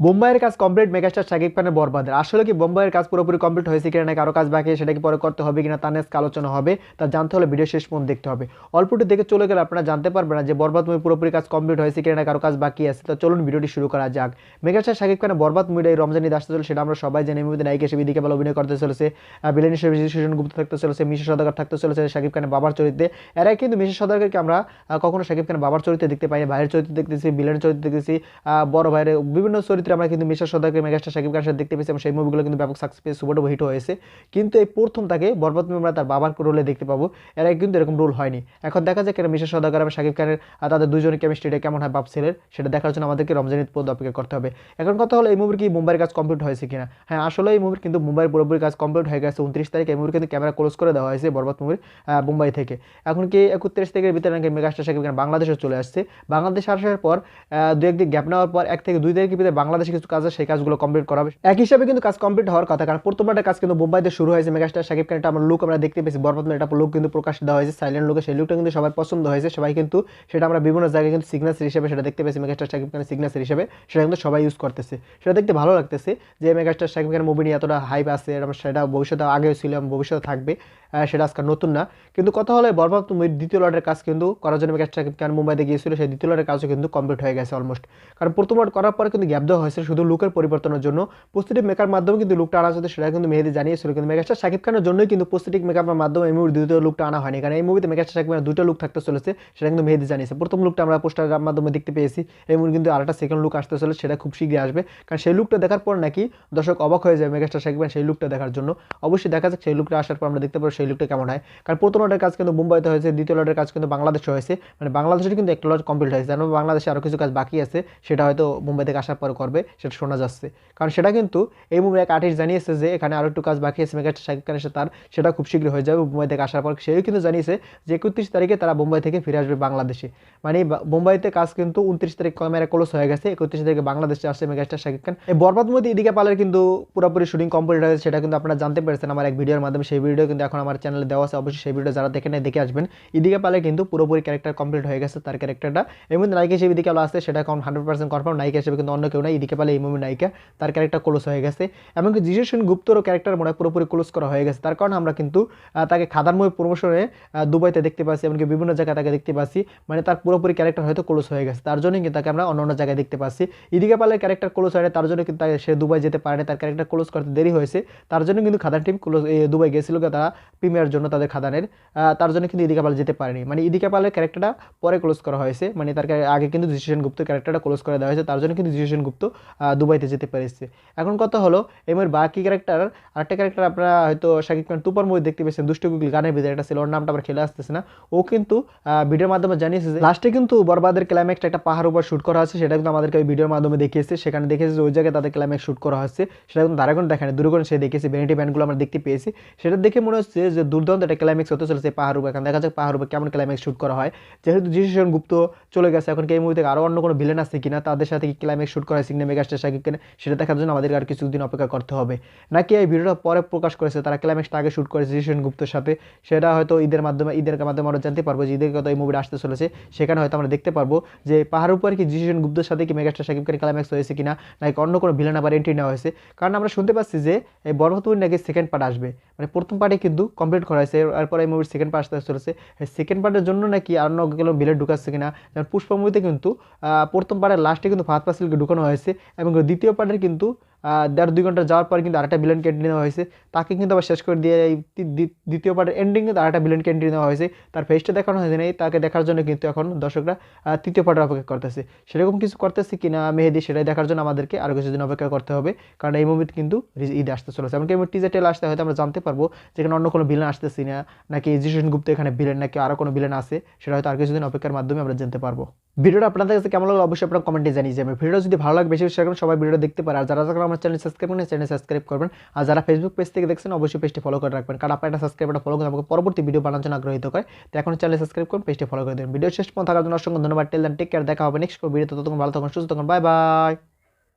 বোম্বাইয়ের কাজ complete megastar Shakib খানের বরবাদের। আসলে কি বোম্বাইয়ের কাজ পুরোপুরি কমপ্লিট হয়েছে কিনা নাকি আরও কাজ বাকি সেটা কি পরে করতে হবে কিনা তা নিয়ে আলোচনা হবে, তা জানতে হলে ভিডিও শেষ পর্যন্ত দেখতে হবে। অল্পটি দেখে চলে গেলে আপনারা জানতে পারবেন না যে বরবাদ মুভি পুরোপুরি কাজ কমপ্লিট হয়েছে কিনা নাকি আরও কাজ বাকি আছে। তো চলুন ভিডিওটি শুরু করা যাক। মেগাস্টার শাকিব খানের বরবাদ মুভিটা এই রমজান ঈদ আসতে চলে সেটা আমরা সবাই জানি। মুভিতে নায়িকা হিসেবে দিকে ভালো অভিনয় করতে চলেছে বিলেন হিসেবে সুশান গুপ্ত থাকতে চলেছে, মিশা সদাগর থাকতে চলেছে, শাকিব খানের বাবার চরিত্রে। এরা কিন্তু মিশা সদাগরকে আমরা কখনো শাকিব খানের বাবার চরিত্রে দেখতে পাই না ভাইয়ের চরিত্রে দেখতেছি বিলেন চরিত্রে দেখতেছি বড় ভাইয়ের বিভিন্ন চরিত্রে আমরা কিন্তু মিশা সদাগরকে মেগাস্টার শাকিব খানের সাথে দেখতে পেয়েছি এবং সেই মুভিগুলো কিন্তু ব্যাপক সাকসেস সুপার হিট হয়েছে। কিন্তু এই প্রথম তাকে বরবাদ আমরা তার বাবার রোলে দেখতে পাবো। এর আগে কিন্তু এরকম রোল হয়নি। এখন দেখা যায় কেন মিশা সদাগর এবং শাকিব খানের আহ, তাদের দুজনের কেমিস্ট্রিটা কেমন হয় বাপ ছেলের সেটা দেখার জন্য আমাদেরকে রমজান ঈদ পর্যন্ত অপেক্ষা করতে হবে। এখন কথা হলো এই মুভির কি মুম্বাইয়ের কাজ কমপ্লিট হয়েছে কিনা? হ্যাঁ আসলে এই মুভির কিন্তু মুম্বাইয়ের পুরোপুরি কাজ কমপ্লিট হয়ে গেছে উনত্রিশ তারিখ। এই মুভির কিন্তু ক্যামেরা ক্লোজ করে দেওয়া হয়েছে বরবাদ মুভির মুম্বাই থেকে। এখন কি একত্রিশ তারিখের ভিতরে নাকি মেগাস্টার শাকিব খান বাংলাদেশে চলে আসছে? বাংলাদেশে আসার পর দু একদিন গ্যাপ নেওয়ার পর এক থেকে দুই তারিখের ভিতরে বাংলাদেশে কিছু কাজ আছে, সেই কাজগুলো কমপ্লিট করা হবে। এক হিসাবে কিন্তু কাজ কমপ্লিট হওয়ার কথা, কারণ প্রথমবারের কাজ কিন্তু মুম্বাইতে শুরু হয়েছে, মেগাস্টার শাকিব খান আমার লুক আমরা দেখতে পেয়েছি। বরবাদ একটা লুক কিন্তু প্রকাশ দেওয়া হয়েছে সাইলেন্ট লুকে সেই লুকটা কিন্তু সবার পছন্দ হয়েছে। সবাই কিন্তু সেটা আমরা বিভিন্ন জায়গায় কিন্তু সিগনেচার হিসেবে সেটা দেখতে পেয়েছি, মেগাস্টার শাকিব খানের সিগনেচার হিসেবে। সেটা কিন্তু সবাই ইউজ করতেছে। সেটা দেখতে ভালো লাগতেছে যে মেগাস্টার শাকিব খানের মুভি নিয়ে এতটা হাইপ আছে সেটা ভবিষ্যতে আগেও ছিল ভবিষ্যতে থাকবে সেটা আজকাল নতুন না। কিন্তু কথা হলো মুভির দ্বিতীয় লটের কাজ কিন্তু করার জন্য মেগাস্টার শাকিব খান মুম্বাইতে গিয়েছিল, সেই দ্বিতীয় লটের কাজও কিন্তু কমপ্লিট হয়ে গেছে অলমোস্ট কারণ প্রথম লট করার পরে কিন্তু গ্যাপ দেওয়া হয়েছে শুধু লুকের পরিবর্তনের জন্য। প্রস্তুতি মেকার মাধ্যমে কিন্তু লুকটা আনা যেত সেটা কিন্তু মেহেদি জানিয়েছিল। কিন্তু মেগাস্টার শাকিব খানের জন্যই কিন্তু প্রস্তুতিক মেকআপের মাধ্যমে এই মুভির দ্বিতীয় লুকটা আনা হয়নি। কারণ এই মুভিতে মেগাস্টার শাকিব খানের দুটো লুক থাকতে চলেছে, সেটা কিন্তু মেহেদি জানিয়েছে। প্রথম লুকটা আমরা পোস্টারের মাধ্যমে দেখতে পেয়েছি, এই মুভির কিন্তু আরেকটা সেকেন্ড লুক আসতে চলে সেটা খুব শীঘ্রই আসবে। কারণ সেই লুকটা দেখার পর নাকি দর্শক অবাক হয়ে যায় মেগাস্টার শাকিব খান সেই লুকটা দেখার জন্য। অবশ্যই দেখা যাক সেই লুকটা আসার পর আমরা দেখতে পাবো সেই লুকটা কেমন হয়। কারণ প্রথম লটের কাজ কিন্তু মুম্বাইতে হয়েছে, দ্বিতীয় লটের কাজ কিন্তু বাংলাদেশে হয়েছে। মানে বাংলাদেশের কিন্তু একটা লট কমপ্লিট হয়েছে। যেন বাংলাদেশে আরও কিছু কাজ বাকি আছে, সেটা হয়তো মুম্বাই থেকে আসার পর করবে। সেটা শোনা যাচ্ছে। কারণ সেটা কিন্তু এই মুভির এক আর্টিস্ট জানিয়েছে যে এখানে আরও একটু কাজ বাকি আছে, মেগাস্টার শাকিব খানের সাথে তার, সেটা খুব শীঘ্রই হয়ে যাবে। মুম্বাই থেকে আসার পর সেও কিন্তু জানিয়েছে যে একত্রিশ তারিখে তারা মুম্বাই থেকে ফিরে আসবে বাংলাদেশে। মানে মুম্বাইতে কাজ কিন্তু উনত্রিশ তারিখ ক্যামেরা ক্লোজ হয়ে গেছে, একত্রিশ তারিখে বাংলাদেশে আসছে মেগাস্টার শাকিব খান। এই বরবাদ মধ্যে এদিকে পালের কিন্তু পুরোপুরি শুটিং কমপ্লিট হয়েছে সেটা কিন্তু আপনারা জানতে পেরেছেন আমার এক ভিডিওর মাধ্যমে। সেই ভিডিও কিন্তু এখন আমার চ্যানেলে দেওয়া আছে, অবশ্যই সেই ভিডিও যারা দেখে নেয় দেখে আসবেন। এদিকে পালে কিন্তু পুরোপুরি ক্যারেক্টার কমপ্লিট হয়ে গেছে তার ক্যারেক্টারটা এর মধ্যে নায়িকা হিসেবে এদিকে আলো আসছে সেটা এখন হান্ড্রেড পার্সেন্ট কনফার্ম নায়িকা হিসেবে কিন্তু অন্য কেউ নাই। এদিকে পালে এই মুভি নায়িকা, তার ক্যারেক্টার ক্লোজ হয়ে গেছে। এমনকি জিজু সেন গুপ্তরও ক্যারেক্টার মনে হয় পুরোপুরি ক্লোজ করা হয়ে গেছে। তার কারণে আমরা কিন্তু তাকে খাদার মুভি প্রমোশনে দুবাইতে দেখতে পাচ্ছি, এমনকি বিভিন্ন জায়গায় তাকে দেখতে পাচ্ছি। মানে তার পুরোপুরি ক্যারেক্টার হয়তো ক্লোজ হয়ে গেছে। তার জন্যই কিন্তু তাকে আমরা অন্য অন্য জায়গায় দেখতে পাচ্ছি। ইদিকে পালের ক্যারেক্টার ক্লোজ হয় তার জন্য কিন্তু তাকে- সে দুবাই যেতে পারে তার ক্যারেক্টার ক্লোজ করতে দেরি হয়েছে। তার জন্য কিন্তু খাদান টিম ক্লোজ দুবাই গেছিল তারা প্রিমিয়ার জন্য তাদের খাদানের। তার জন্য কিন্তু ইদিকা পাল যেতে পারেনি। মানে ইদিকা পালের ক্যারেক্টারটা পরে ক্লোজ করা হয়েছে। মানে তার আগে কিন্তু জিসেন গুপ্ত ক্যারেক্টারটা ক্লোজ করে দেওয়া হয়েছে। তার জন্য কিন্তু জিসেন গুপ্ত দুবাইতে যেতে পেরেছে। এখন কথা হলো এমএর বাকি ক্যারেক্টার আরেকটা ক্যারেক্টার আপনারা হয়তো শাকিব খান টুপার মুভি দেখতে পেয়েছেন, দুষ্ট গুগল গানের ভিতরে একটা ছিল, ওর নামটা আবার খেলে আসতেছে না। ও কিন্তু ভিডিওর মাধ্যমে জানিয়েছে যে লাস্টে কিন্তু বরবাদের ক্লাইম্যাক্সটা একটা পাহাড় উপর শুট করা হচ্ছে সেটা কিন্তু আমাদেরকে ওই ভিডিওর মাধ্যমে দেখিয়েছে। সেখানে দেখেছে যে, ওই জায়গায় তাদের ক্লাইম্যাক্স শুট করা হচ্ছে সেটা কিন্তু দারাগুন দেখেনি দূরগুণ সে দেখেছে ভ্যানিটি ব্যান্ডগুলো আমরা দেখতে পেয়েছি। সেটা দেখে মনে হচ্ছে যে, দুর্দান্ত একটা ক্লাইম্যাক্স হতে চলেছে পাহাড় উপর। এখন দেখা যাক পাহাড় উপর কেমন ক্লাইম্যাক্স শুট করা হয়। যেহেতু জিসেন গুপ্ত চলে গেছে, এখন কি এই মুভি থেকে আরও অন্য কোনো ভিলেন আছে কিনা, তাদের সাথে কি ক্লাইম্যাক্স শুট করা হয় সিগনে মেগাস্টার শাকিব খান সেটা দেখার জন্য আমাদেরকে আর কিছুদিন অপেক্ষা করতে হবে। নাকি এই ভিডিওটা পরে প্রকাশ করেছে, তারা ক্লাইম্যাক্সটা আগে শুট করেছে জিসেন গুপ্তের সাথে, সেটা হয়তো ঈদের মাধ্যমে ঈদের মাধ্যমে আমরা জানতে পারব যে ঈদের কত এই মুভিটা আসতে চলেছে, সেখানে হয়তো আমরা দেখতে পারব যে পাহাড় উপর কি জিসেন গুপ্তের সাথে কি মেগাস্টার শাকিব খান ক্লাইম্যাক্স হয়েছে কিনা, নাকি অন্য কোনো ভিলেন আবার এন্ট্রি নেওয়া হয়েছে। কারণ আমরা শুনতে পাচ্ছি যে এই বর্মতুর নাকি সেকেন্ড পার্ট আসবে। মানে প্রথম পার্টে কিন্তু কমপ্লিট করা হয়েছে, এরপর এই মুভির সেকেন্ড পার্ট আসতে চলেছে। সেকেন্ড পার্টের জন্য নাকি অন্য কোনো ভিলেন ঢুকাচ্ছে কিনা, যেমন পুষ্প মুভিতে কিন্তু প্রথম পার্টের লাস্টে কিন্তু ফাহাদ পাসিলকে ঢুকানো হয়েছে। এবং দ্বিতীয় পার্টের কিন্তু দেড় দুই ঘণ্টা যাওয়ার পর কিন্তু আরেকটা ভিলেন কেন্দ্রে নেওয়া হয়েছে। তাকে কিন্তু আবার শেষ করে দিয়ে এই দ্বিতীয় পার্টের এন্ডিং কিন্তু আরেকটা ভিলেন কেন্দ্রে নেওয়া হয়েছে। তার ফেসটা দেখানো হয়েছে না তাকে দেখার জন্য কিন্তু এখন দর্শকরা তৃতীয় পার্টের অপেক্ষা করতেছে। সেরকম কিছু করতেছে কিনা মেহেদি সেটাই দেখার জন্য আমাদেরকে আরও কিছুদিন অপেক্ষা করতে হবে, কারণ এই মুভিতে কিন্তু ঈদ আসতে চলেছে। এমনকি এই টিজার টেল আসতে হয়তো আমরা জানতে পারব যেখানে অন্য কোনো ভিলেন আসতেছি না, নাকি জিসেন গুপ্ত এখানে ভিলেন নাকি আরও কোনো ভিলেন আছে, সেটা হয়তো আর কিছুদিন অপেক্ষার মাধ্যমে আমরা জানতে পারব। ভিডিওটা আপনাদের কাছে কেমন লাগল অবশ্যই আপনারা কমেন্টে জানিয়ে যাবেন ভিডিও যদি ভালো লাগে, বেশি শেয়ার করুন, সবাই ভিডিও দেখতে পারে আর যারা যারা আমার চ্যানেল সাবস্ক্রাইব করেন চ্যানেল সাবস্ক্রাইব করবেন। আর যারা ফেসবুক পেজ থেকে দেখছেন, অবশ্যই পেজটি ফলো করে রাখবেন। কারণ আপনার একটা সাবস্ক্রাইবটা ফলো করে আমাকে পরবর্তী ভিডিও বানানোর জন্য আগ্রহিত করে তো এখন চ্যানেল সাবস্ক্রাইব করুন পেজটি ফলো করে দেবেন। ভিডিও শেষ পর্যন্ত থাকার জন্য অসংখ্য ধন্যবাদ। টেল টেক কেয়ার দেখা হবে নেক্সট ভিডিও ততক্ষণ ভালো থাকুন, সুস্থ থাকুন। Bye bye